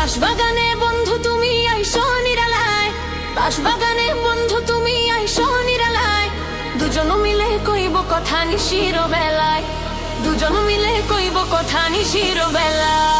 বাঁশবাগানে বন্ধু, তুমি আইসো নিরালায়। বাগানে বন্ধু, তুমি আইসো নিরালায়। দুজন মিলে কইব কথা নিশির বেলায় দুজন মিলে কইব কথা নিশির বেলায়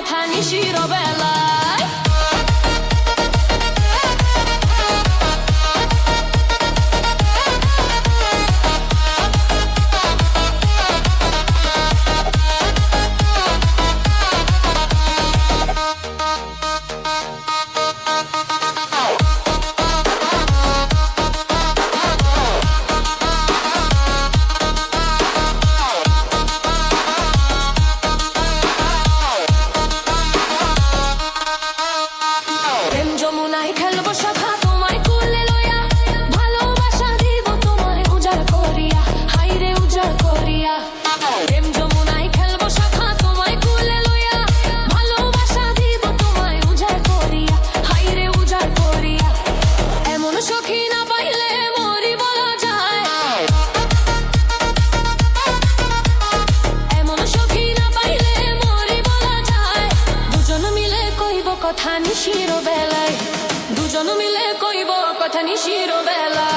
কইব কথা নিশির নিশির বেলায়। দুজন মিলে কইব কথা নিশির বেলায়।